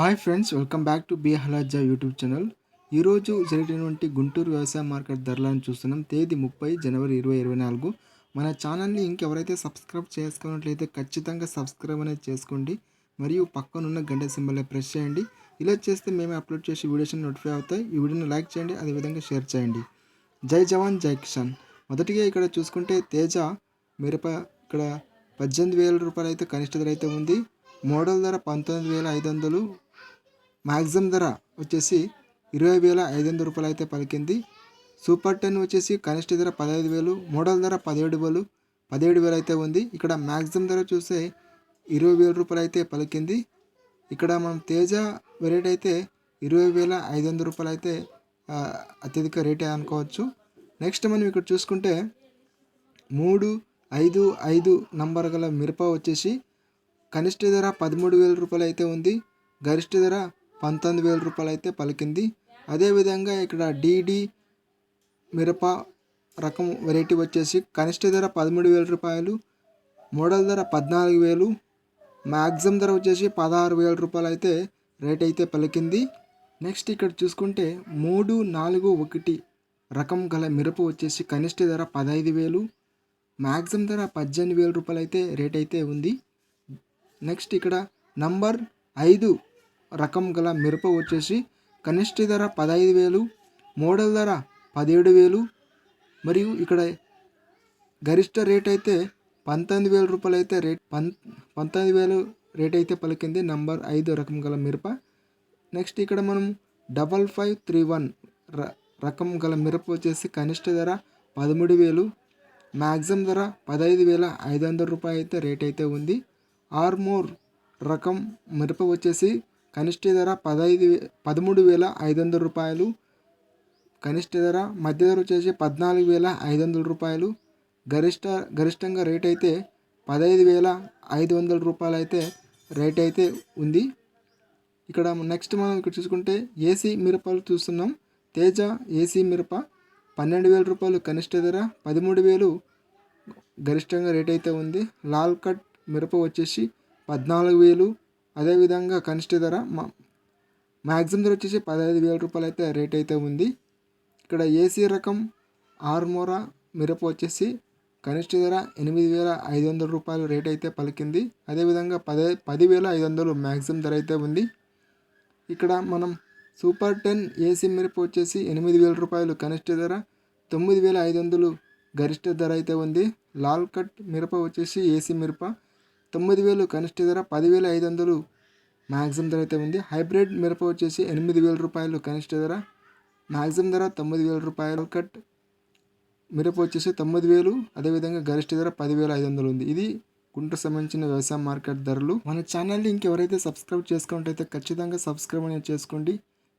Hi friends welcome back to B హలాజా YouTube channel. ఈరోజు జరిగినటువంటి గుంటూరు వ్యవసాయ మార్కెట్ ధరలను చూస్తున్నాం. తేదీ ముప్పై జనవరి ఇరవై ఇరవై నాలుగు. మన ఛానల్ని ఇంకెవరైతే సబ్స్క్రైబ్ చేసుకున్నట్లయితే ఖచ్చితంగా సబ్స్క్రైబ్ అనేది చేసుకోండి. మరియు పక్కనున్న గంట సింబల్ని ప్రెస్ చేయండి. ఇలా చేస్తే మేము అప్లోడ్ చేసే వీడియోస్ నోటిఫై అవుతాయి. ఈ వీడియోని లైక్ చేయండి అదేవిధంగా షేర్ చేయండి. జై జవాన్ జై కిసాన్. మొదటిగా ఇక్కడ చూసుకుంటే తేజ మిరప ఇక్కడ పద్దెనిమిది వేల రూపాయలు అయితే కనిష్ట ధర అయితే ఉంది. మోడల్ ధర పంతొమ్మిది వేల ఐదు వందలు. మ్యాక్సిమం ధర వచ్చేసి ఇరవై వేల ఐదు వందల రూపాయలు అయితే పలికింది. సూపర్ టెన్ వచ్చేసి కనిష్ట ధర పదహైదు వేలు మోడల్ ధర పదిహేడు వేలు పదిహేడు వేలు అయితే ఉంది. ఇక్కడ మ్యాక్సిమం ధర చూస్తే ఇరవై వేల రూపాయలు అయితే పలికింది. ఇక్కడ మనం తేజ వెరైటీ అయితే ఇరవై వేల ఐదు వందల రూపాయలు అయితే అత్యధిక రేటే అనుకోవచ్చు. నెక్స్ట్ మనం ఇక్కడ చూసుకుంటే మూడు ఐదు ఐదు నంబర్ గల మిరప వచ్చేసి కనిష్ట ధర పదమూడు వేల రూపాయలు అయితే ఉంది. గరిష్ట ధర పంతొమ్మిది వేల రూపాయలు అయితే పలికింది అదేవిధంగా ఇక్కడ డిడి మిరప రకం వెరైటీ వచ్చేసి కనిష్ట ధర పదమూడు వేల రూపాయలు మోడల్ ధర పద్నాలుగు వేలు మ్యాక్సిమం ధర వచ్చేసి పదహారు వేల రూపాయలు అయితే రేట్ అయితే పలికింది. నెక్స్ట్ ఇక్కడ చూసుకుంటే మూడు నాలుగు ఒకటి రకం గల మిరప వచ్చేసి కనిష్ట ధర పదహైదు వేలు మ్యాక్సిమం ధర పద్దెనిమిది వేల రూపాయలు అయితే రేట్ అయితే ఉంది. నెక్స్ట్ ఇక్కడ నంబర్ ఐదు రకం గల మిరప వచ్చేసి కనిష్ట ధర పదహైదు వేలు మోడల్ ధర పదిహేడు వేలు. మరియు ఇక్కడ గరిష్ట రేట్ అయితే పంతొమ్మిది వేల రూపాయలు అయితే రేట్ పం పంతొమ్మిది వేలు రేట్ అయితే పలికింది నంబర్ ఐదు రకం గల మిరప. నెక్స్ట్ ఇక్కడ మనం డబల్ ఫైవ్ త్రీ వన్ ర రకం గల మిరప వచ్చేసి కనిష్ట ధర పదమూడు వేలు మ్యాక్సిమం ధర పదహైదు వేల ఐదు వందల రూపాయలు అయితే రేట్ అయితే ఉంది. ఆర్మోర్ రకం మిరప వచ్చేసి కనిష్ట ధర పదహైదు వే- పదమూడు వేల ఐదు వందల రూపాయలు కనిష్ట ధర మధ్య ధర వచ్చేసి పద్నాలుగు వేల ఐదు వందల రూపాయలు. గరిష్ట గరిష్టంగా రేట్ అయితే పదహైదు వేల ఐదు వందల రూపాయలు అయితే రేట్ అయితే ఉంది. ఇక్కడ నెక్స్ట్ మనం ఇక్కడ చూసుకుంటే ఏసీ మిరపలు చూస్తున్నాం. తేజ ఏసీ మిరప పన్నెండు వేల రూపాయలు కనిష్ట ధర పదమూడు వేలు గరిష్టంగా రేట్ అయితే ఉంది. లాల్ కట్ మిరప వచ్చేసి పద్నాలుగు వేలు అదేవిధంగా కనిష్ట ధర మా మ్యాక్సిమం ధర వచ్చేసి పదహైదు వేల రూపాయలు అయితే రేట్ అయితే ఉంది. ఇక్కడ ఏసీ రకం ఆర్మోరా మిరప వచ్చేసి కనిష్ట ధర ఎనిమిది వేల ఐదు వందల రూపాయలు రేట్ అయితే పలికింది. అదేవిధంగా పదే పదివేల ఐదు వందలు మ్యాక్సిమం ధర అయితే ఉంది. ఇక్కడ మనం సూపర్ టెన్ ఏసీ మిరప వచ్చేసి ఎనిమిది వేల రూపాయలు కనిష్ట ధర తొమ్మిది వేల ఐదు వందలు గరిష్ట ధర అయితే ఉంది. లాల్ కట్ మిరప వచ్చేసి ఏసీ మిరప తొమ్మిది వేలు కనిష్ట ధర పదివేల ఐదు వందలు. మ్యాక్సిమం ధర అయితే ఉంది. హైబ్రిడ్ మిరప వచ్చేసి ఎనిమిది వేల రూపాయలు కనిష్ట ధర మ్యాక్సిమం ధర తొమ్మిది వేల రూపాయలు. కట్ మిరప వచ్చేసి తొమ్మిది వేలు అదేవిధంగా గరిష్ట ధర పదివేల ఐదు వందలు ఉంది. ఇది గుంటూరు సంబంధించిన వ్యవసాయ మార్కెట్ ధరలు. మన ఛానల్ని ఇంకెవరైతే సబ్స్క్రైబ్ చేసుకుంటే ఖచ్చితంగా సబ్స్క్రైబ్ అనేది చేసుకోండి.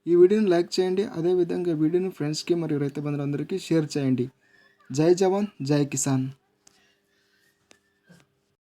ఈ వీడియోని లైక్ చేయండి. అదేవిధంగా వీడియోని ఫ్రెండ్స్కి మరియు రైతు బంధువులందరికీ షేర్ చేయండి. జై జవాన్ జై కిసాన్.